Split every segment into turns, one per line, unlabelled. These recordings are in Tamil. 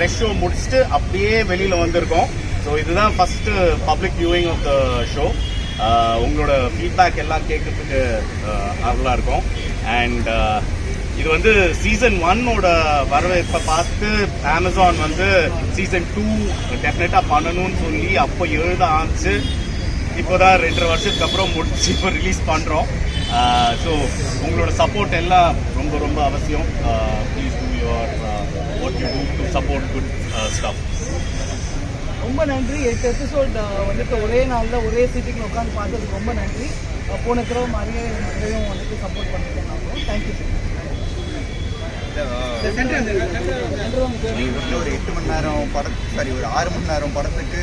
ட்ரெஸ் ஷோ முடிச்சுட்டு அப்படியே வெளியில் வந்திருக்கோம். ஸோ இதுதான் first public viewing of the show உங்களோட ஃபீட்பேக் எல்லாம் கேட்கறதுக்கு ஆவலாக இருக்கும். அண்ட் இது வந்து சீசன் ஒன்னோட வரவேற்பை பார்த்து அமேசான் வந்து சீசன் டூ டெஃபினட்டாக பண்ணணும்னு சொல்லி அப்போ எழுத ஆரம்பிச்சு இப்போதான் ரெண்டரை வருஷத்துக்கு அப்புறம் முடிச்சு இப்போ ரிலீஸ் பண்ணுறோம் ஸோ உங்களோட சப்போர்ட் எல்லாம் ரொம்ப ரொம்ப அவசியம். Please do your what you do to support good staff
ரொம்ப நன்றி. எட்டு எபிசோட் வந்துட்டு ஒரே நாளில் ஒரே சீட்டிங்கில் உட்காந்து பார்த்ததுக்கு ரொம்ப நன்றி. போன தடவை மாதிரியே மறுபடியும் வந்துட்டு சப்போர்ட் பண்ணிட்டு தேங்க்யூ
நீங்கள் வந்து ஒரு எட்டு மணி நேரம் படம் சாரி ஒரு ஆறு மணி நேரம் படத்துக்கு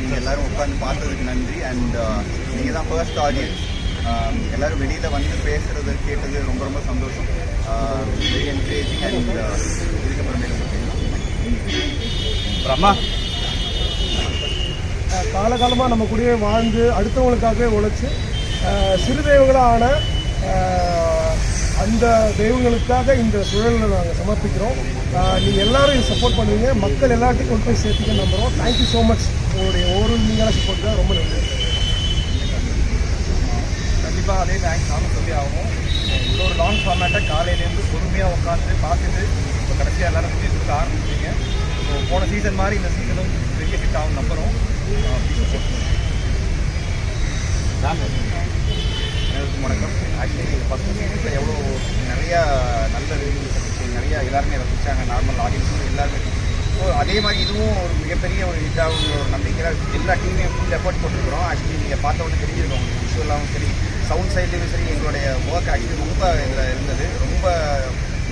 நீங்கள் எல்லாரும் உட்காந்து பார்த்ததுக்கு நன்றி. அண்ட் நீங்கள் தான் ஃபர்ஸ்ட் ஆடியன்ஸ் எல்லாரும் வெளியில் வந்து பேசுறது கேட்டது ரொம்ப ரொம்ப சந்தோஷம். வெரி என்கரேஜிங் அண்ட்
பிரம்மா.
காலகாலமாக நம்ம கூடயே வாழ்ந்து அடுத்தவங்களுக்காகவே உழைச்சி சிறு தெய்வங்களான அந்த தெய்வங்களுக்காக இந்த சூழலில் நாங்கள் சமர்ப்பிக்கிறோம். நீங்கள் எல்லாரும் இதை சப்போர்ட் பண்ணுவீங்க. மக்கள் எல்லாத்தையும் கொண்டு போய் சேர்த்துக்க நம்புகிறோம் தேங்க்யூ ஸோ மச் உங்களுடைய ஒரு நீங்களாக சப்போர்ட் தான் ரொம்ப நன்றி.
கண்டிப்பாக அதே தேங்க்ஸ் சொல்லி ஆகணும். இவ்வளோ ஒரு லாங் ஃபார்மேட்டை காலையிலேருந்து பொறுமையாக உட்காந்து பார்த்துட்டு இப்போ கடைசியாக எல்லாரும் விஜய் கொடுக்க ஆரம்பிச்சிங்க ஸோ போன சீசன் மாதிரி இந்த சீசனும் பெரிய ஹிட் ஆகும் நம்புகிறோம் அனைவருக்கும் வணக்கம். ஆக்சுவலி ஃபஸ்ட் சீசனில் எவ்வளோ நிறையா நல்ல ரிவ்யூஸ் இருந்துச்சு நிறையா எல்லாருமே ரசிச்சாங்க நார்மல் ஆடியன்ஸும் எல்லாருமே. ஸோ அதே மாதிரி இதுவும் ஒரு மிகப்பெரிய ஒரு இதாகும் ஒரு நம்பிக்கையில் எல்லா டீமையும் ஃபுல் எஃபர்ட் போட்டுருக்குறோம். ஆக்சுவலி நீங்கள் பார்த்த உடனே தெரிஞ்சிருக்கோம். உங்களுக்கு விஷுவலாகவும் சரி. சவுண்ட் சைட்லேயும் சரி எங்களுடைய ஒர்க் ஆக்சுவலி ரொம்ப இதில் இருந்தது. ரொம்ப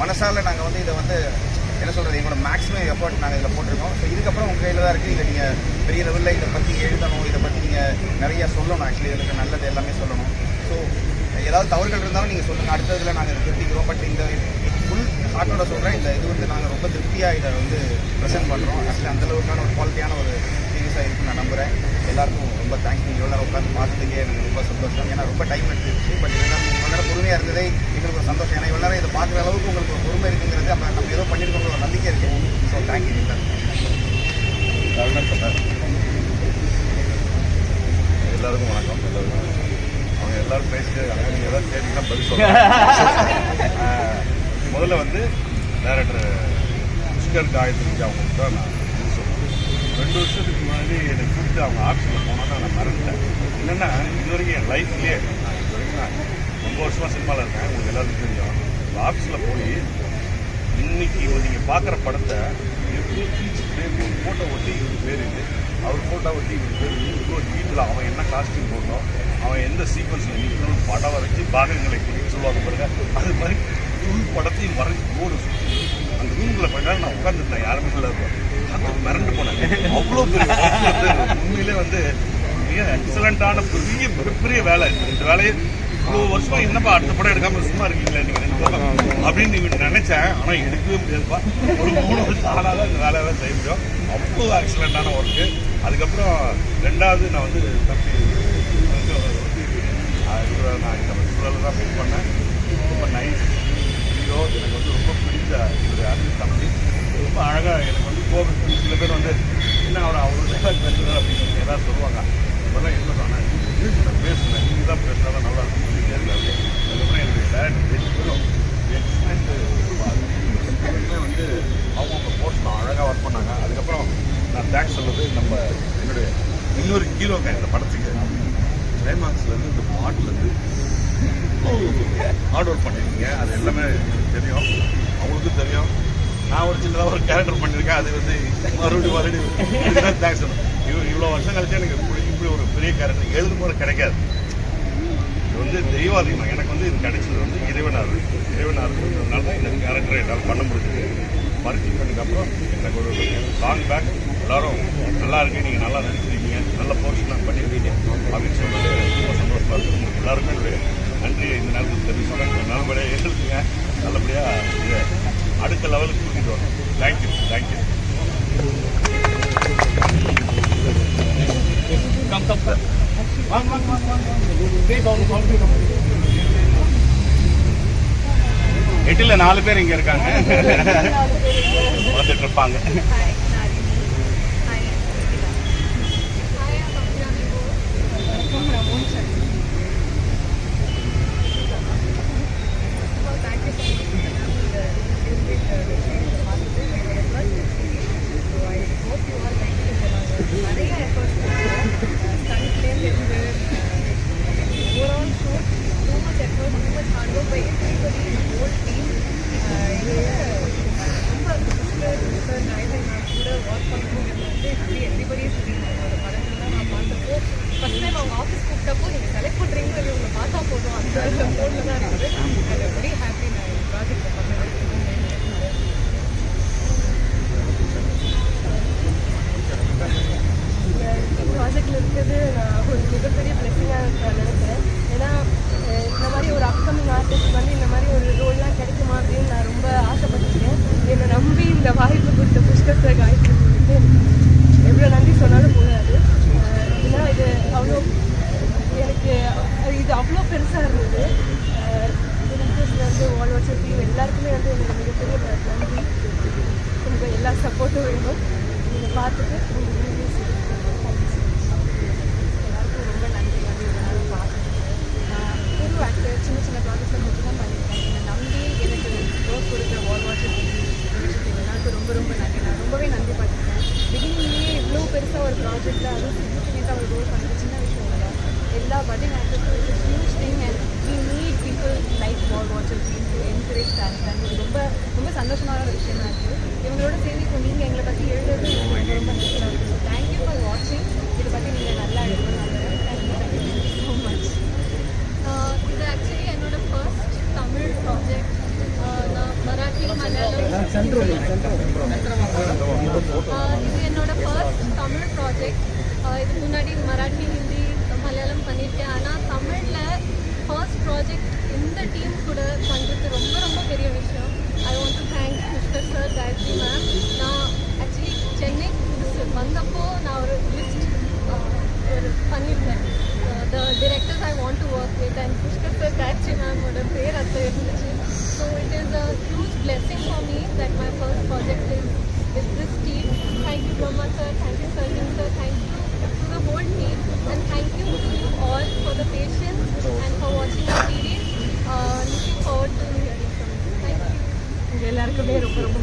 மனசால் நாங்கள் வந்து இதை வந்து என்ன சொல்கிறது எங்களோட மேக்ஸிமம் எஃபர்ட் நாங்கள் இதில் போட்டிருக்கோம். ஸோ இதுக்கப்புறம் உங்கள் கையில் தான் இருக்குது இதை நீங்கள் பெரிய லெவலில் இதை பற்றி எழுதணும் இதை பற்றி நீங்கள் நிறைய சொல்லணும். ஆக்சுவலி இதுக்கு நல்லது எல்லாமே சொல்லணும். ஸோ ஏதாவது தவறுகள் இருந்தாலும் நீங்கள் சொல்லுங்கள் அடுத்ததில் நாங்கள் இதை திருத்திக்கிறோம். பட் இந்த ஃபுல் ஹார்ட்டோட சொல்கிறேன் இந்த இது வந்து நாங்கள் ரொம்ப திருப்தியாக இதை வந்து ப்ரெசென்ட் பண்ணுறோம் ஆக்சுவலி அந்தளவுக்கான ஒரு குவாலிட்டியான ஒரு சீரியஸாக இருக்குன்னு நான் நம்புகிறேன் எல்லாருக்கும் ரொம்ப தேங்க்ஸ் நீங்கள் எவ்வளோ உட்காந்து பார்த்ததுக்கே எனக்கு ரொம்ப சந்தோஷம். ஏன்னா ரொம்ப டைம் எடுத்துருச்சு. பட் இருந்தாலும் இவ்வளோ நேரம் பொறுமையாக இருந்ததே எங்களுக்கு ஒரு சந்தோஷம். ஏன்னா இவ்வளோ நேரம் இதை பார்க்குற அளவுக்கு உங்களுக்கு ஒரு பொறுமை இருக்குங்கிறது நம்ம நம்ம ஏதோ பண்ணியிருக்கோங்கிற ஒரு நம்பிக்கை இருக்குது ஸோ தேங்க்யூ
எல்லாருக்கும் வணக்கம் எல்லாருக்கும் வணக்கம். அவங்க எல்லாரும் பேசிட்டு இருக்காங்க நீங்கள் ஏதாவது கேட்டீங்கன்னா பதில் சொல்லுங்கள் முதல்ல வந்து டேரக்டர் புஷ்கர் காயத்ரி அவங்களுக்கு தான் நான். ரெண்டு வருஷத்துக்கு முன்னாடி என்னை கூப்பிட்டு அவங்க ஆஃபீஸில் போனால் நான் மறந்துட்டேன். என்னென்னா இது வரைக்கும் என் லைஃப்லேயே நான் இது வரைக்கும் நான் ரொம்ப வருஷமாக சினிமாவில் இருக்கேன். உங்களுக்கு எல்லாருக்கும் தெரியும். ஆஃபீஸில் போய் இன்னைக்கு நீங்கள் பார்க்குற படத்தை எவ்வளோ ஒரு ஃபோட்டோ ஒட்டி இவர் பேர் இது. அவர் ஃபோட்டோ ஒட்டி இவர் பேர் இவ்வளோ வீட்டில் அவன் என்ன காஸ்டியூம் போட்டோம் அவன் எந்த சீக்வன்ஸில் நிற்கணும் படம் வரைச்சி பாகங்களை குறித்து சொல்லுவாங்க பாருங்க. அது மாதிரி முழு படத்தையும் வரைஞ்சி போர்டு சுற்றி அந்த ரூமில் போயிட்டா நான் உட்காந்துருந்தேன் யாருமே இல்லை அது மிரண்டு போனேன் அவ்வளோ பெரிய வந்து உண்மையிலே வந்து மிக எக்ஸலண்ட்டான பெரிய மிகப்பெரிய வேலை. இந்த வேலையை இவ்வளோ வருஷமா என்னப்பா அடுத்த படம் எடுக்காம சும்மா இருக்கீங்களா நீங்க அப்படின்னு நீங்க நினைச்சேன். ஆனால் எடுக்கவே முடியாதுப்பா ஒரு மூணு வருஷம் ஆனாலும் இந்த வேலையை செய்ய முடியும். அவ்வளோ எக்ஸலண்ட்டான ஒர்க்கு அதுக்கப்புறம் ரெண்டாவது நான் வந்து தம்பி இவரை நான் இந்த சூழலில் தான் மீட் பண்ணேன். ரொம்ப நைஸ் ஹீரோ எனக்கு வந்து ரொம்ப பிடிச்ச இவர் அருள் தம்பி. ரொம்ப அழகாக எனக்கு வந்து கோபம் சில பேர் வந்து என்ன அவர் அவர் டைலாக் பேசுகிறார் அப்படின்னு ஏதாவது சொல்லுவாங்க இப்போல்லாம் என்ன சொன்னேன் நான் பேசுனேன் நீங்கள் தான் பேசுனா நல்லா இருக்கும் சொல்லிட்டே இருக்காரு அதுக்கப்புறம் என்னுடைய டேரக்டர் பேசி பேரும் வந்து அவங்கவுங்க போர்ஷன் அழகாக ஒர்க் பண்ணாங்க அதுக்கப்புறம் நான் தேங்க்ஸ் சொல்றது நம்ம என்னுடைய இன்னொரு ஹீரோங்க இந்த படத்துக்கு கிளைமாக்ஸ்லேருந்து இந்த பாட்டிலேருந்து ஹார்ட் ஒர்க் பண்ணியிருக்கீங்க அது எல்லாமே தெரியும் அவங்களுக்கும் தெரியும் நான் ஒரு சின்னதாக ஒரு கேரக்டர் பண்ணியிருக்கேன். அது வந்து மறுபடியும் மறுபடியும் தேங்க்ஸ் இவ்வளோ இவ்வளோ வருஷம் கழிச்சு எனக்கு இப்படி இப்படி ஒரு பெரிய கேரக்டர் எழுதும் போது கிடைக்காது. இது வந்து தெய்வாதீனம் எனக்கு வந்து இது கிடைச்சது வந்து இறைவனார். இறைவனார் இருக்கிறதுனால தான் இந்த கேரக்டரை என்னால் பண்ண முடிஞ்சது. பரிசு பண்ணதுக்கப்புறம் எனக்கு ஒரு லாங் பேக் எல்லாரும் நல்லா இருக்கு நீங்கள் நல்லா நடிச்சிருக்கீங்க. நல்ல போர்ஷனாக பண்ணியிருக்கீங்க. அப்படின்னு சொல்லிட்டு ரொம்ப சந்தோஷமாக இருக்கு. உங்களுக்கு எல்லாருமே என்னுடைய நன்றியை இந்த நேரத்தில் தெரிவிச்சுக்கிறேன். நல்லபடியாக எழுதுங்க நல்லபடியாக அடுத்த லெவலுக்கு கூட்டிகிட்டு வரணும் thank you thank you
Come, come, come. One, one, one, one. Stay down, down, down.
எட்டுல நாலு பேர் இங்க இருக்காங்க வந்துட்டு இருப்பாங்க
பேர் அதில் இருந்துச்சு so it is a huge blessing for me that my first project is with this team. Thank you, Brahma sir. Thank you, Sarjan sir. Thank you to the whole team. And thank you to you all for the patience and for watching the series. Uh, looking forward to hearing from you. Thank you.
உங்கள் எல்லாருக்குமே ரொம்ப ரொம்ப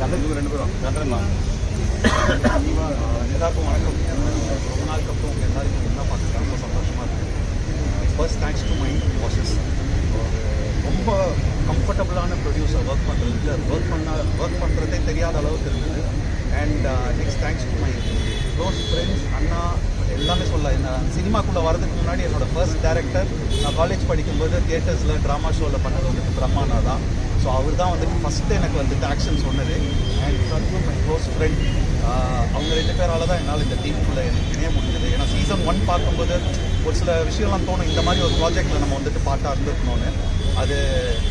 நன்றி
இவங்க ரெண்டு பேரும் சந்திரன் தான்
எல்லாருக்கும் வணக்கம் ரொம்ப நாளுக்கு அப்புறம் உங்கள் எல்லாருக்கும் என்ன பார்த்துட்டு ரொம்ப சந்தோஷமாக இருக்குது first thanks to my bosses ரொம்ப கம்ஃபர்டபுளான ப்ரொடியூசர் ஒர்க் பண்ணுறதுக்கு அது ஒர்க் பண்ண ஒர்க் பண்ணுறதே தெரியாத அளவுக்கு இருந்தது and next thanks to my close friends அண்ணா எல்லாமே சொல்ல என்ன சினிமாக்குள்ளே வரதுக்கு முன்னாடி என்னோடய ஃபர்ஸ்ட் டேரக்டர் நான் காலேஜ் படிக்கும்போது தியேட்டர்ஸில் ட்ராமா ஷோவில் பண்ணது வந்துட்டு பிரம்மானா தான். ஸோ அவர் தான் வந்துட்டு ஃபஸ்ட்டு எனக்கு வந்துட்டு ஆக்ஷன் சொன்னது. And Sarju my close friend அவங்க ரெண்டு பேரால் தான் என்னால் இந்த டீமுக்குள்ளே எனக்கு இணைய முடிஞ்சது. ஏன்னா சீசன் ஒன் பார்க்கும்போது ஒரு சில விஷயம்லாம் தோணும். இந்த மாதிரி ஒரு ப்ராஜெக்ட்டில் நம்ம வந்துட்டு பாட்டாக இருந்திருக்கணும்னு. அது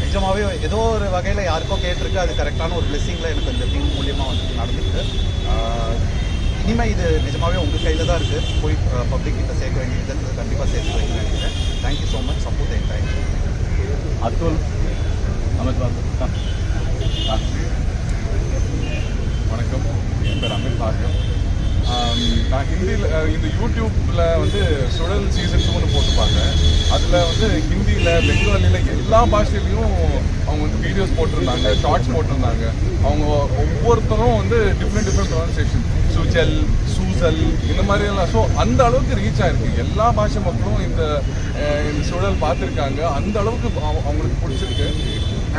நிஜமாகவே ஏதோ ஒரு வகையில் யாருக்கோ கேட்டிருக்கு அது கரெக்டான ஒரு பிளெஸிங்கில் எனக்கு இந்த டீம் மூலியமாக வந்துட்டு நடந்துருக்கு. இனிமேல் இது நிஜமாகவே உங்கள் கையில் தான் இருக்குது போய் பப்ளிக் கிட்ட சேர்க்க வேண்டியது கண்டிப்பாக சேர்த்து வைக்க நினைக்கிறேன். Thank you so much support
and time Atul Amit
வணக்கம். என் பேர் அமித் பார்க்கர் நான் ஹிந்தியில் இந்த யூடியூப்பில் வந்து சுழல் சீசன் டூன்னு போட்டுப்பாங்க அதில் வந்து ஹிந்தியில் பெங்காலியில் எல்லா பாஷையிலையும் அவங்க வந்து வீடியோஸ் போட்டிருந்தாங்க ஷார்ட்ஸ் போட்டிருந்தாங்க. அவங்க ஒவ்வொருத்தரும் வந்து different different pronunciation Sujal Susal இந்த மாதிரி எல்லாம் ஸோ அந்த அளவுக்கு ரீச் ஆயிருக்கு. எல்லா பாஷை மக்களும் இந்த இந்த சுழல் பார்த்துருக்காங்க. அந்த அளவுக்கு அவங்களுக்கு பிடிச்சிருக்கு.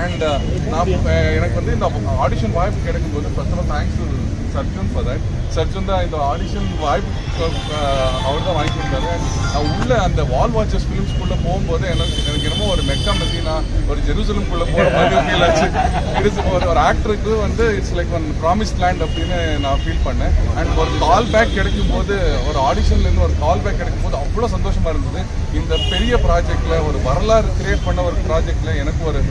அண்ட் நான் எனக்கு வந்து இந்த ஆடிஷன் வாய்ப்பு கிடைக்கும்போது first of all thanks Sarjun for that Sarjun தான் இந்த ஆடிஷன் வாய்ப்பு அவர் தான் வாங்கி கொடுத்தாரு. நான் உள்ள அந்த வால் வாட்சஸ் ஃபிலிம்ஸ்குள்ளே போகும்போது எனக்கு எனக்கு ஒரு மெக்கா மதினா ஒரு ஜெருசலம்குள்ளே போகிற மாதிரி ஃபீல் ஆச்சு. இட் ஒரு ஆக்டருக்கு வந்து it's like one promise land அப்படின்னு நான் ஃபீல் பண்ணேன். அண்ட் ஒரு கால் பேக் கிடைக்கும் போது ஒரு ஆடிஷன்லேருந்து ஒரு கால் பேக் கிடைக்கும் போது அவ்வளோ சந்தோஷமா இருந்தது. இந்த பெரிய ப்ராஜெக்ட்ல ஒரு வரலாறு கிரியேட் பண்ண ஒரு ப்ராஜெக்ட்ல எனக்கு ஒரு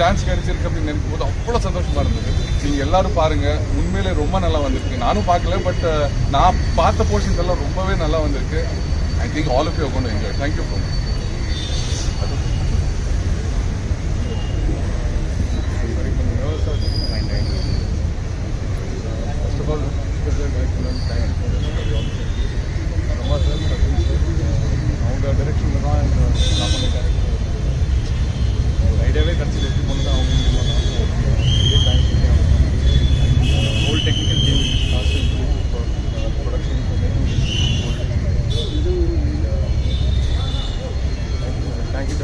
சான்ஸ் கிடைச்சிருக்கு அப்படின்னு நினைக்கும் போது அவ்வளோ சந்தோஷமா இருந்தது. நீங்க எல்லாரும் பாருங்க உண்மையிலே ரொம்ப நல்லா வந்திருக்கு. நானும் பார்க்கல பட் நான் பார்த்த போர்ஷன்ஸ் எல்லாம் ரொம்பவே நல்லா வந்திருக்கு. I think all of you கொண்டு enjoy thank you so
much yoga and కాపాడే క్యారెక్టర్
ఐడియావే ఖర్చు లేకుండా అవుతుంది మన ఇదే time old
technical change cost production thank you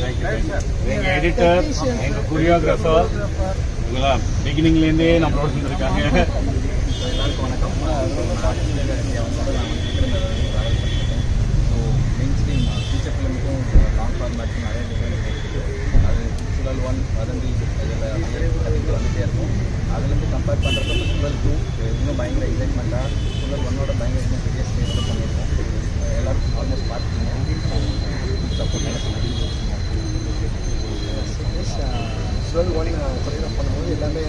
thank you editor நிறைய டிஃப்ரெண்ட் இருக்குது அது சுழல் ஒன் வதந்தி அதில் அப்படியே வந்துட்டே இருக்கும் அதுலேருந்து கம்பேர் பண்ணுறப்ப இப்போ சுழல் டூ இன்னும் பயங்கர எக்ஸைட்மெண்ட்டாக சுழல் ஒன்னோட பயங்கர இன்னும் பெரிய ஸ்டேஜில் பண்ணியிருக்கோம் அஹ் எல்லாரும் ஆல்மோஸ்ட் பார்த்துருக்கீங்க சப்போர்ட்
சுழல் ஒன் கொரியோகிராஃப் பண்ணும்போது எல்லாமே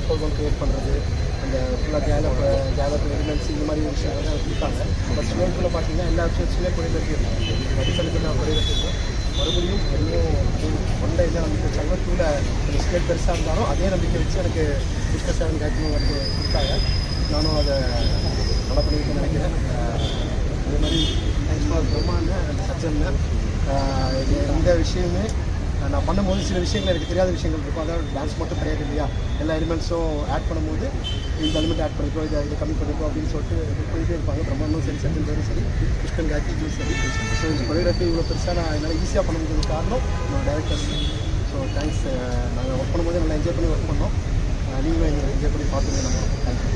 ஃபோல் ஒன் க்ரியேட் பண்ணுறது அந்த ஃபுல்லாக கேலப் கேலப் எலிமெண்ட்ஸ் இந்த மாதிரி விஷயங்கள் தான் கொடுத்தாங்க பட் சுழல் பார்த்தீங்கன்னா எல்லா விஷயத்துலையுமே கொரியோகிராஃபி இருக்கும் மதிப்பெண்ணுக்கு நான் கொரியோகிராஃபி இருக்கும் மறுபடியும் ஒன்றை இதில் நம்பிக்கை வச்சாங்க டூவில் ஒரு ஸ்கேட் பெருசாக இருந்தாலும் அதே நம்பிக்கை வச்சு எனக்கு புஷ்கர் சேவன் கேட்கணும் வந்து கொடுத்தாங்க. நானும் அதை நல்லா பண்ணியிருக்கேன்னு நினைக்கிறேன். அதே மாதிரி பிரம்மாண்ட சச்சன் இந்த விஷயமே நான் பண்ணும்போது சில விஷயங்கள் எனக்கு தெரியாத விஷயங்கள் இருக்கும். அதாவது டான்ஸ் மட்டும் கிடையாது இல்லையா? எல்லா எலிமெண்ட்ஸும் ஆட் பண்ணும்போது இந்த எலிமெண்ட் ஆட் பண்ணிக்கோ இதை இதை கம்மி பண்ணிக்கோ அப்படின்னு சொல்லிட்டு இது பண்ணிட்டே இருப்பாங்க. பிரம்மாண்டும் சரி சச்சின் சரி புஷ்கன் கார்த்திக்கும் சரி. ஸோ இந்த கொரியோகிராஃபி இவ்வளோ பெருசாக நான் என்னால் ஈஸியாக பண்ண முடிஞ்சது காரணம் நான் டேரக்டர் ஸோ தேங்க்ஸ் நாங்கள் ஒர்க் பண்ணும்போது நல்லா என்ஜாய் பண்ணி ஒர்க் பண்ணோம். நீங்களும் எங்களை என்ஜாய் பண்ணி பார்த்துங்க நம்ம தேங்க்யூ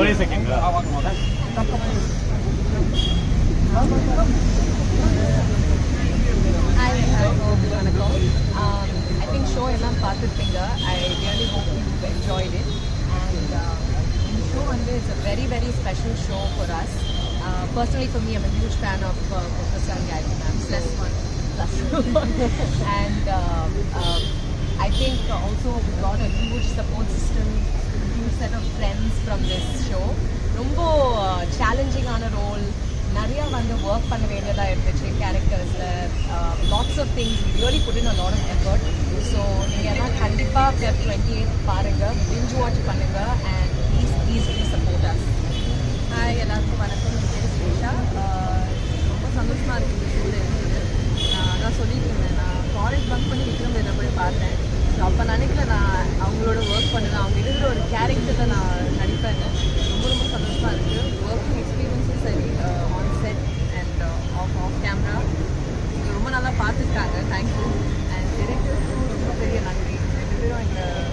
ஒரே second
Hi, எல்லாருக்கும் வணக்கம் Um, I think show எல்லாம் பார்த்துருப்பீங்க I really hope you enjoyed it and இந்த ஷோ வந்து it's a very very special show for us personally for me I'm huge fan of professor Kerry ma'am plus one plus and I think also we got a huge support system, huge set of friends from this show. ரொம்ப சேலஞ்சிங்கான ரோல் நிறையா வந்து ஒர்க் பண்ண வேண்டியதாக இருந்துச்சு கேரக்டர்ஸில் lots of things really put in a lot of effort so நீங்கள் எல்லாம் கண்டிப்பாக ஃபெப் டுவெண்ட்டி எயிட் பாருங்கள் பிஞ்ச் வாட்ச் பண்ணுங்கள் and please please please support us hi எல்லாருக்கும் வணக்கம் என் பேர் ஸ்ரீஷா ஆஹ் ரொம்ப சந்தோஷமாக இருக்குது இந்த ஷோவில் இருந்தது நான் அதான் சொல்லிட்டு இருந்தேன் நான் காலேஜ் பங்க் பண்ணி விக்ரம் வேலை போய் பார்த்தேன் ஸோ அப்போ நினைக்கல நான் அவங்களோட ஒர்க் பண்ணுவேன் அவங்க எழுதுகிற ஒரு கேரக்டரில் நான் நடிப்பேன்னு ரொம்ப ரொம்ப சந்தோஷமாக இருக்குது ஒர்க்கிங் எக்ஸ்பீரியன்ஸும் சரி on set and off off camera ரொம்ப நல்லா பார்த்துருக்காங்க தேங்க்யூ அண்ட் டிரெக்டருக்கும் ரொம்ப பெரிய நன்றி ரெண்டு பேரும் எங்கள்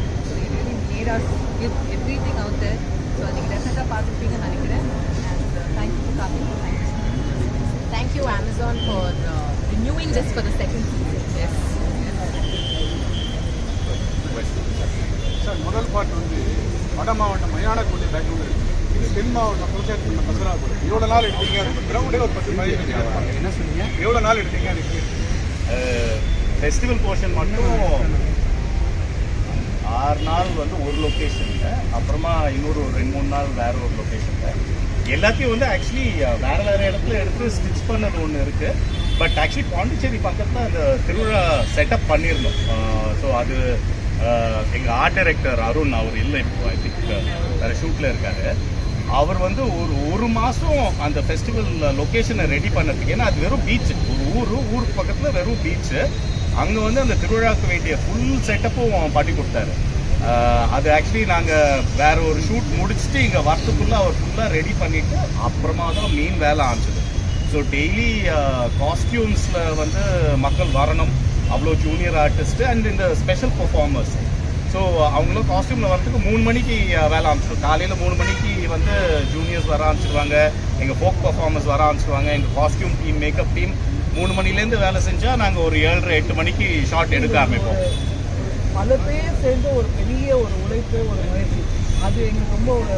really made our give everything out there so நீங்கள் டெஃபினட்டாக பார்த்துருப்பீங்கன்னு நினைக்கிறேன் and thank you for coming thank you thank you Amazon for renewing this for the second season yes
sir முதல் பாட்டு வந்து வட மாவட்டம் பேக்ரவுண்ட் இருக்கு இது தென் மாவட்டம் புரட்சி பண்ண பசராபுரம் எவ்வளோ நாள் எடுத்தீங்க அது கிரவுண்டே ஒரு பத்து பதினஞ்சு என்ன சொன்னீங்க? எவ்வளோ நாள் எடுத்தீங்க அதுக்கு
ஃபெஸ்டிவல் போர்ஷன் மட்டும் ஆறு நாள் வந்து ஒரு லொக்கேஷனில் அப்புறமா இன்னொரு ஒரு ரெண்டு மூணு நாள் வேற ஒரு லொக்கேஷனில் எல்லாத்தையும் வந்து ஆக்சுவலி வேற வேற இடத்துல எடுத்து ஸ்டிச் பண்ணது ஒன்று இருக்கு. பட் ஆக்சுவலி பாண்டிச்சேரி பக்கத்தில் அந்த திருவிழா செட்டப் பண்ணியிருந்தோம் ஸோ அது எங்கள் ஆர்ட் டைரக்டர் அருண் அவர் இல்லை. இப்போ ஐ திங்க் வேற ஷூட்டில் இருக்காரு. அவர் வந்து ஒரு ஒரு மாதம் அந்த ஃபெஸ்டிவல் லொக்கேஷனை ரெடி பண்ணதுக்கு ஏன்னா அது வெறும் பீச் ஒரு ஊர் ஊருக்கு பக்கத்தில் வெறும் பீச்சு அங்கே வந்து அந்த திருவிழாவுக்கு வேண்டிய ஃபுல் செட்டப்பும் பண்ணி கொடுத்தாரு. அது ஆக்சுவலி நாங்கள் வேற ஒரு ஷூட் முடிச்சுட்டு இங்கே வரத்துக்குள்ளே அவர் ஃபுல்லாக ரெடி பண்ணிட்டு அப்புறமா தான் மெயின் வேலை ஆரம்பிச்சது. ஸோ டெய்லி காஸ்டியூம்ஸில் வந்து மக்கள் வரணும். அவ்வளோ ஜூனியர் ஆர்டிஸ்ட்டு அண்ட் இந்த ஸ்பெஷல் பர்ஃபார்மர்ஸ் ஸோ அவங்களும் காஸ்டியூமில் வரதுக்கு மூணு மணிக்கு வேலை ஆரம்பிச்சிடும். காலையில் மூணு மணிக்கு வந்து ஜூனியர்ஸ் வர ஆரம்பிச்சிடுவாங்க எங்கள் ஃபோக் பர்ஃபார்மர்ஸ் வர ஆரம்பிச்சிடுவாங்க எங்கள் காஸ்டியூம் டீம் மேக்கப் டீம் மூணு மணிலேருந்து வேலை செஞ்சால் நாங்கள் ஒரு ஏழரை எட்டு மணிக்கு ஷார்ட் எடுக்க ஆரம்பிப்போம்.
பல பேர் சேர்ந்து ஒரு பெரிய ஒரு உழைப்பு ஒரு முயற்சி. அது எங்களுக்கு ரொம்ப ஒரு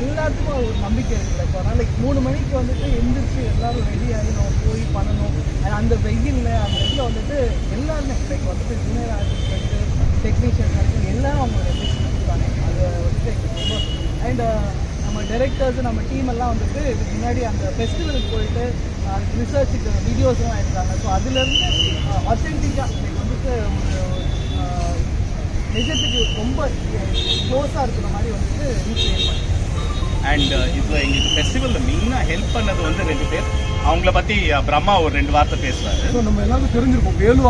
எல்லாத்துக்கும் ஒரு நம்பிக்கை இருக்குல்ல இப்போ அதனால் மூணு மணிக்கு வந்துட்டு எந்திரிச்சு எல்லாரும் ரெடி ஆகி நம்ம போய் பண்ணணும். அந்த வெயிலில் அந்த இதில் வந்துட்டு எல்லாருமே லைக் வந்துட்டு ஜூனியர் ஆர்டிஸ்ட் டெக்னீஷியன்ஸ் வரைக்கும் எல்லாரும் அவங்களோட பெஸ்ட் கொடுத்தாங்க அது வந்துட்டு ரொம்ப அண்ட் uh, நம்ம டேரக்டர்ஸ் நம்ம டீம் எல்லாம் வந்துட்டு இதுக்கு முன்னாடி அந்த ஃபெஸ்டிவலுக்கு போயிட்டு uh, அதுக்கு ரிசர்ச்சுக்கு வீடியோஸ்லாம் எடுத்தாங்க. ஸோ அதுலேருந்து அத்தென்டிக்காக uh, லைக் வந்துட்டு ஒரு நிஜத்துக்கு ரொம்ப க்ளோஸாக இருக்கிற மாதிரி வந்துட்டு ரீக்ரியேட் பண்ணி.
அண்ட் uh, இதில் எங்களுக்கு ஃபெஸ்டிவலில் மெயினாக ஹெல்ப் பண்ணது வந்து ரெண்டு பேர். அவங்கள பற்றி பிரம்மா ஒரு ரெண்டு வார்த்தை பேசுவார்
ஸோ நம்ம எல்லாரும் தெரிஞ்சிருக்கோம். வேலு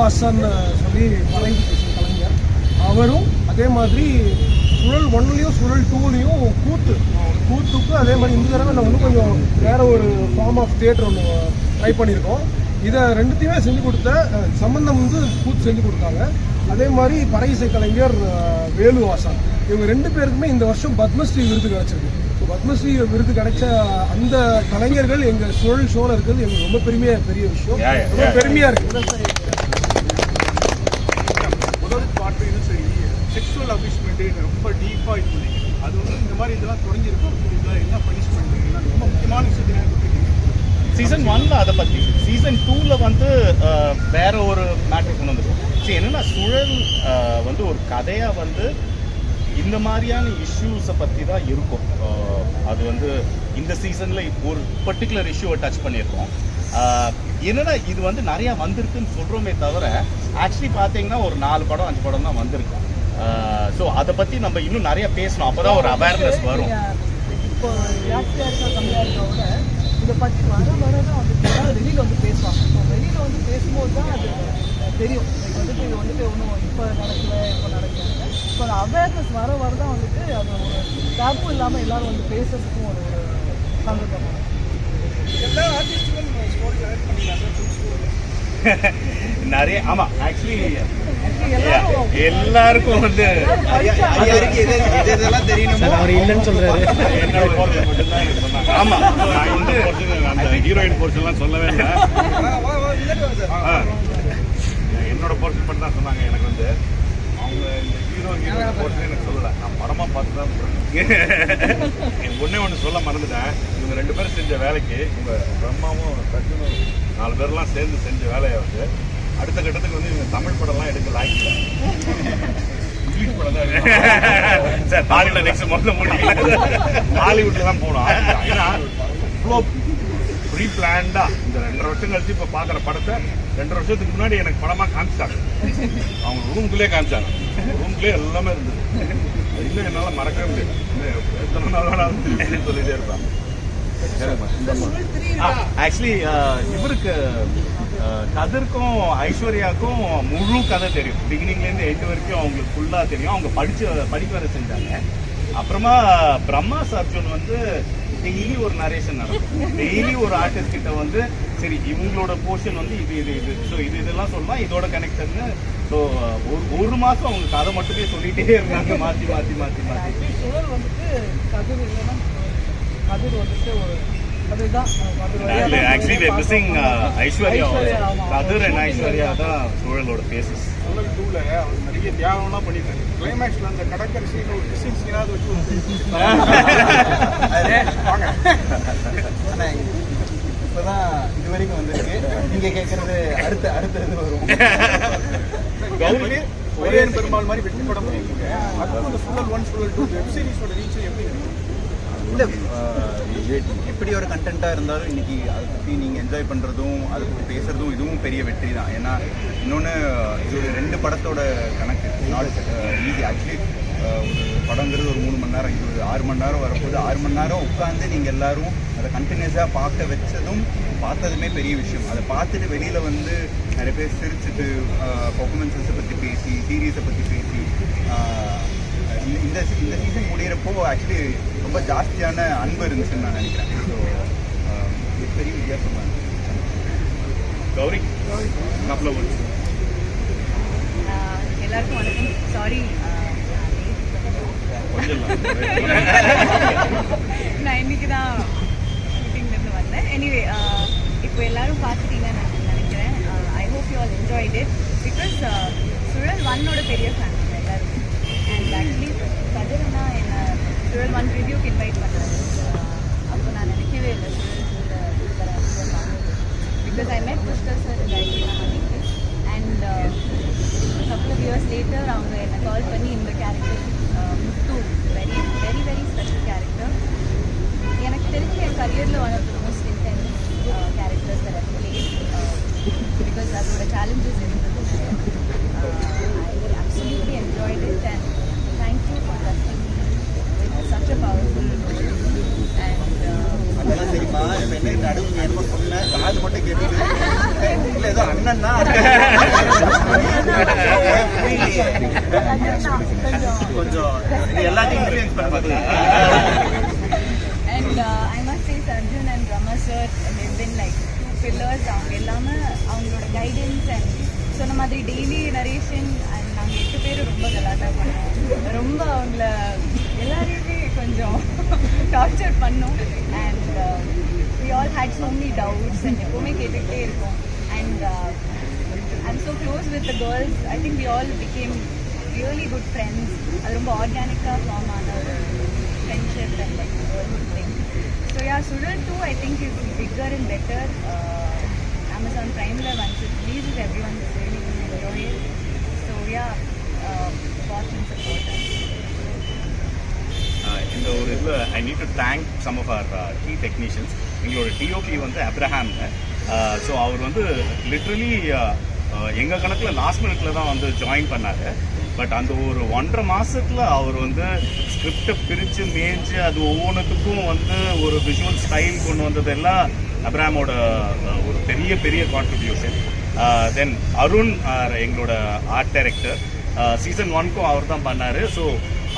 சொல்லி மறைந்து பேசுகிற கலைஞர். அவரும் அதே மாதிரி சுழல் ஒன்லையும் சுழல் டூலையும் கூத்து.
கூத்துக்கு அதே மாதிரி இந்த தடவை நம்ம வந்து கொஞ்சம் வேற ஒரு ஃபார்ம் ஆஃப் தியேட்டர் ஒன்று ட்ரை பண்ணியிருக்கோம். இதை ரெண்டுத்தையுமே செஞ்சு கொடுத்த சம்பந்தம் வந்து கூத்து செஞ்சு கொடுத்தாங்க. அதே மாதிரி பறை இசை கலைஞர் வேலுவாசன். வேலு ஆசான் இவங்க ரெண்டு பேருக்குமே இந்த வருஷம் பத்மஸ்ரீ விருது கிடச்சிருக்கு. பத்மஸ்ரீ விருது கிடைச்ச அந்த கலைஞர்கள் எங்கள் சுழல் இருக்கிறது எங்களுக்கு ரொம்ப பெருமையா பெரிய விஷயம். ரொம்ப. பெருமையா இருக்கு.
முதல் பாட்டுன்னு சரி. செக்ஷுவல் அபியூஸ்மெண்ட் ரொம்ப டீப்பாக இது அது வந்து இந்த மாதிரி இதெல்லாம் தொடங்கியிருக்கும். இதெல்லாம் என்ன பனிஷ்மெண்ட் ரொம்ப முக்கியமான விஷயத்தை
சீசன் ஒன்ல அதை பத்தி சீசன் டூல வந்து வேற ஒரு மேட்டர் கொண்டு வந்துருக்கோம். சரி என்னன்னா சுழல் வந்து ஒரு கதையா வந்து இந்த மாதிரியான இஷ்யூஸை பற்றி தான் இருக்கும் அது வந்து இந்த சீசனில் ஒரு பர்டிகுலர் இஷ்யூவை டச் பண்ணியிருக்கோம். என்னடா இது வந்து நிறையா வந்திருக்குன்னு சொல்கிறோமே தவிர ஆக்சுவலி பார்த்தீங்கன்னா ஒரு நாலு படம் அஞ்சு படம் தான் வந்திருக்கு. ஸோ அதை பற்றி நம்ம இன்னும் நிறையா பேசணும். அப்பதான் ஒரு அவேர்னஸ் வரும்.
இப்போ இதை பற்றி வர வர தான் வந்துட்டு வெளியில் வந்து பேசுவாங்க. இப்போ வெளியில் வந்து பேசும்போது தான் அது தெரியும். வந்துட்டு இது வந்துட்டு ஒன்றும் இப்போ நடக்கல இப்போ நடக்கல இப்போ அந்த அவேர்னஸ் வர வர தான் வந்துட்டு அது ஒரு தப்பு இல்லாமல் எல்லாரும் வந்து பேசுறதுக்கும் ஒரு சந்தர்ப்பம்.
எல்லா பண்ணிக்கலாம்
நிறைய ஆமா ஆக்சுவலி
எல்லாரும்
எல்லாருக்கும் வந்து
எதெல்லாம் தெரியணுமோ?
மட்டும்தான் எனக்கு சொன்னாங்க
ஆமா.
நான் வந்து அந்த ஹீரோயின் போர்ஷன்லாம் சொல்லவே இல்லை. என்னோட போர்ஷன் மட்டும் தான் சொன்னாங்க எனக்கு வந்து. அவங்க இந்த ஹீரோ போட்டு எனக்கு சொல்லலை. நான் படமா பார்த்து தான் சொல்றேன் எனக்கு ஒண்ணே ஒன்று சொல்ல மறந்துட்டேன். இவங்க ரெண்டு பேரும் செஞ்ச வேலைக்கு இவங்க பிரம்மாவும் சச்சுனும் நாலு பேர்லாம் சேர்ந்து செஞ்ச வேலையை வந்து அடுத்த கட்டத்துக்கு வந்து இவங்க தமிழ் படம்லாம் எடுக்க லாய்க்கல இங்கிலீஷ் படம் தான்
சார் ஹாலிவுட்ல நெக்ஸ்ட் முதல்ல முடியல.
ஹாலிவுட்ல தான் போனோம் ஏன்னா இவ்வளோ ப்ரீ பிளான்டா இந்த ரெண்டரை வருஷம் கழிச்சு இப்போ பார்க்குற படத்தை ரெண்டரை வருஷத்துக்கு முன்னாடி எனக்கு படமாக காமிச்சாங்க. அவங்க ரூம்குள்ளே காமிச்சாங்க. ரூம்குள்ளே எல்லாமே இருந்தது. இன்னும் என்னால் மறக்கவே முடியல. எத்தனை நாள் சொல்லிட்டே இருப்பாங்க.
ஆக்சுவலி இவருக்கு கதிர்க்கும் ஐஸ்வர்யாவுக்கும் முழு கதை தெரியும். பிகினிங்லேருந்து எண்டு வரைக்கும் அவங்களுக்கு ஃபுல்லாக தெரியும். அவங்க படிச்சு படிக்க வர செஞ்சாங்க. அப்புறமா பிரம்மா அர்ஜுன் வந்து டெய்லி ஒரு நரேஷன் நடக்கும். டெய்லி ஒரு ஆர்டிஸ்ட் கிட்ட வந்து சரி இவங்களோட போர்ஷன் வந்து இது இது இது. ஸோ இது இதெல்லாம் சொல்லலாம் இதோட கனெக்ஷன் ஸோ ஒரு ஒரு மாதம் அவங்க கதை மட்டுமே சொல்லிட்டே இருந்தாங்க மாற்றி மாற்றி மாற்றி மாற்றி
சுழல் வந்துட்டு கதிர் இல்லைன்னா கதிர் வந்துட்டு ஒரு
ஆக்சுவலி
பார்த்தோம்.
மிஸ்ஸிங் ஐஸ்வர்யா. கதிர் அண்ட் ஐஸ்வர்யா தான் சூழலோட
சொல்லல் டூவில் அவர் நிறைய தியாகம்லாம் பண்ணியிருக்காரு. கிளைமேக்ஸில் அந்த கடற்கரை சீன் ஒரு டிசைன் சீனாவது வச்சு
இப்பதான் இது வரைக்கும் வந்திருக்கு. நீங்க கேட்கறது அடுத்த அடுத்த இது வரும்.
ஒரேன் பெருமாள் மாதிரி வெற்றி படம் அதுவும் சுழல் ஒன் சுழல் டூ வெப் சீரிஸோட ரீச் எப்படி
இல்ல எப்படி ஒரு கண்டென்ட்டாக இருந்தாலும் இன்னைக்கு அதை பற்றி நீங்கள் என்ஜாய் பண்ணுறதும் அதை பற்றி பேசுறதும் இதுவும் பெரிய வெற்றி தான். ஏன்னா இன்னொன்று இது ரெண்டு படத்தோட கணக்கு நாட் ஈஸி ஆக்சுவலி ஒரு படங்கிறது ஒரு மூணு மணி நேரம் ஒரு ஆறு மணி நேரம் வரப்போது ஆறு மணி நேரம் உட்காந்து நீங்கள் எல்லாரும் அதை கண்டினியூஸாக பார்க்க வச்சதும் பார்த்ததுமே பெரிய விஷயம். அதை பார்த்துட்டு வெளியில் வந்து நிறைய பேர் சிரிச்சுட்டு பர்ஃபார்மன்ஸஸை பற்றி பேசி சீரீஸை பற்றி பேசி இந்த இந்த இந்த சீசன் முடியிறப்போ ஆக்சுவலி ரொம்ப ஜாஸ்தியான அன்பு இருந்துச்சுன்னு நான் நினைக்கிறேன். ஸோ இது பெரிய வித்தியாசம் தான்
கௌரி கப்பல
ஆஹ் எல்லாருக்கும் வணக்கம். சாரி நான் இன்னைக்கு தான் மீட்டிங்லேருந்து வந்தேன். எனிவே இப்போ எல்லாரும் பார்த்துட்டீங்கன்னு நான் நினைக்கிறேன். I hope you all enjoyed it because Suzhal ஒன்னோட பெரிய ஃபேன் எல்லாருமே. அண்ட் ஆக்சுவலி கதிரனா என்னை சுழல் ஒன் ரிவ்யூக்கு இன்வைட் பண்ணாரு அப்போ நான் நினைக்கவே இல்லை Suzhal because I met Pushkar sir and couple of years later அவங்க என்னை கால் பண்ணி இந்த character uh, Muthu very very very special character எனக்கு தெரிஞ்சு என் கரியரில் one of the most intense characters that I played because அதோட சேலஞ்சஸ் இருந்தது I absolutely enjoyed it and
கொஞ்சம்
எல்லாத்தையும் இன்ஃப்ளூயன்ஸ் பண்ணுறது
sir then like two pillars அவங்க எல்லாமே அவங்களோட கைடன்ஸ் அண்ட் சொன்ன மாதிரி டெய்லி நரேஷன் அண்ட் நாங்கள் எட்டு பேரும் ரொம்ப கலாட்டா பண்ணோம் ரொம்ப அவங்கள எல்லாரையுமே கொஞ்சம் டார்ச்சர் பண்ணோம். And we all had so many doubts and எப்போவுமே கேட்டுக்கிட்டே இருக்கோம் and I'm so close with the girls I think we all became really good friends அது ரொம்ப ஆர்கானிக்காக ஃபார்ம் ஆன ஒரு friendship and like girlhood thing so yeah Suzhal two I think is bigger and better Amazon ப்ரைமில் once it releases everyone is really enjoy so yeah watch and support
ah இந்த ஒரு இதில் I need to thank some of our key technicians எங்களோட டிஓபி வந்து அப்ரஹாம்ங்க ஸோ அவர் வந்து லிட்ரலி எங்கள் கணக்கில் லாஸ்ட் மினிட்ல தான் வந்து ஜாயின் பண்ணார். பட் அந்த ஒரு ஒன்றரை மாதத்தில் அவர் வந்து ஸ்கிரிப்டை பிரித்து மேய்ஞ்சு அது ஒவ்வொன்றுத்துக்கும் வந்து ஒரு விஷுவல் ஸ்டைல் கொண்டு வந்ததெல்லாம் அப்ரஹாமோட ஒரு பெரிய பெரிய கான்ட்ரிபியூஷன் தென் அருண் எங்களோட ஆர்ட் டைரக்டர் சீசன் ஒன்க்கும் அவர் தான் பண்ணார். ஸோ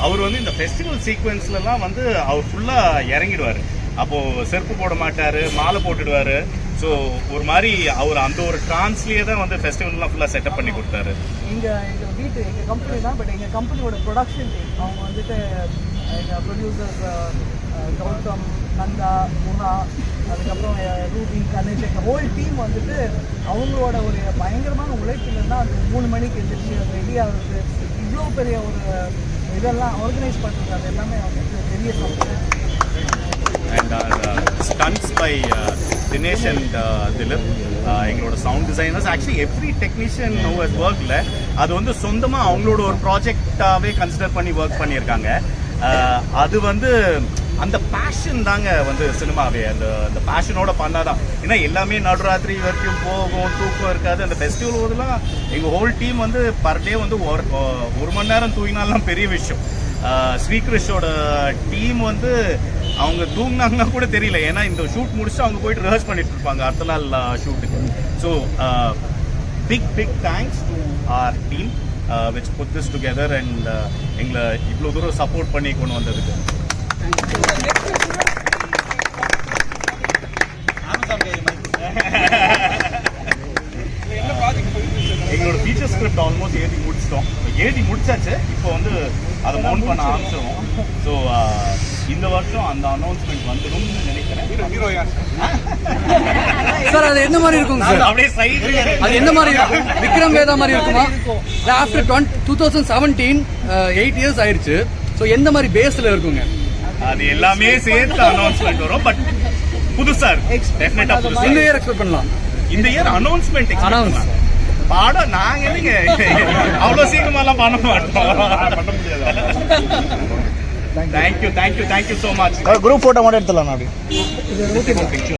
அவர் வந்து இந்த ஃபெஸ்டிவல் சீக்வன்ஸ்லலாம் வந்து அவர் ஃபுல்லாக இறங்கிடுவார். அப்போது செருப்பு போட மாட்டார் மாலை போட்டுடுவார். ஸோ ஒரு மாதிரி அவர் அந்த ஒரு ட்ரான்ஸ்லேயே தான் வந்து ஃபெஸ்டிவல்லாம் ஃபுல்லாக செட்டப் பண்ணி கொடுத்தாரு.
இங்கே எங்கள் வீட்டு எங்கள் கம்பெனி தான் பட் எங்கள் கம்பெனியோட ப்ரொடக்ஷன் டீம் அவங்க வந்துட்டு எங்கள் ப்ரொடியூசர்ஸ் கௌதம் நந்தா குணா அதுக்கப்புறம் ரூபி கணேஷ் எங்கள் ஹோல் டீம் வந்துட்டு அவங்களோட ஒரு பயங்கரமான உழைப்பில் தான் அந்த மூணு மணிக்கு எழுந்திரிச்சு அது ரெடி ஆகுறது இவ்வளோ பெரிய ஒரு இதெல்லாம் ஆர்கனைஸ் பண்ணுறது அது எல்லாமே வந்துட்டு பெரிய
சம்பளம் and stunts by Dinesh and Dileep எங்களோட sound designers actually every technician who has ஒர்க்கில் அது வந்து சொந்தமாக அவங்களோட ஒரு ப்ராஜெக்டாகவே கன்சிடர் பண்ணி ஒர்க் பண்ணியிருக்காங்க. Uh, அது வந்து அந்த பேஷன் தாங்க வந்து சினிமாவே அந்த அந்த பேஷனோட பண்ணாதான் ஏன்னா எல்லாமே நடுராத்திரி வரைக்கும் போகும் தூக்கம் இருக்காது. அந்த ஃபெஸ்டிவல் போதெல்லாம் எங்கள் ஹோல் டீம் வந்து பர் டே வந்து ஒரு ஒரு மணி நேரம் தூங்கினாலாம் பெரிய விஷயம். Uh, ஸ்ரீகிருஷோட டீம் வந்து அவங்க தூங்கினாங்கன்னா கூட தெரியல. ஏன்னா இந்த ஷூட் முடிச்சு அவங்க போயிட்டு ரிஹர்ஸ் பண்ணிட்டு இருப்பாங்க. அடுத்த நாள் ஷூட்டுக்கு so big big thanks to our team which put this together and எங்களை இவ்வளோ தூரம் சப்போர்ட் பண்ணி கொண்டு வந்ததுக்கு. எங்களோட ஃபீச்சர் ஸ்கிரிப்ட் ஆல்மோஸ்ட் எழுதி முடிச்சிட்டோம். எழுதி முடிச்சாச்சு. இப்போ வந்து அதை மவுண்ட் பண்ண ஆரம்பிச்சிருவோம். ஸோ uh, இந்த வருஷம் அந்த அனௌன்ஸ்மெண்ட் வந்துடும்னு நினைக்கிறேன்.
ஹீரோ யார்?
சார் அது எந்த மாதிரி இருக்கும்
நான்
சார்?
அப்படியே சைடு
அது எந்த மாதிரி இருக்கும்? விக்ரம் வேதா மாதிரி இருக்குமா? After twenty two thousand seventeen eight years ஆயிடுச்சு ஸோ எந்த மாதிரி பேஸில் இருக்குங்க?
அது எல்லாமே சேர்த்து அனௌன்ஸ்மெண்ட் வரும் பட் புதுசா இருக்கும். டெஃபினட்டா புதுசா
இந்த. இயர் எக்ஸ்பெக்ட் பண்ணலாம்.
இந்த இயர் அனௌன்ஸ்மெண்ட்
Announce.
பாடம் நாங்க என்னங்க? அவ்வளவு சீக்கிரமாலாம் பண்ண மாட்டோம்.
பண்ண முடியாது.
Thank you thank you
thank you so much group photo மட்டும் எடுத்துடலாம் அப்படி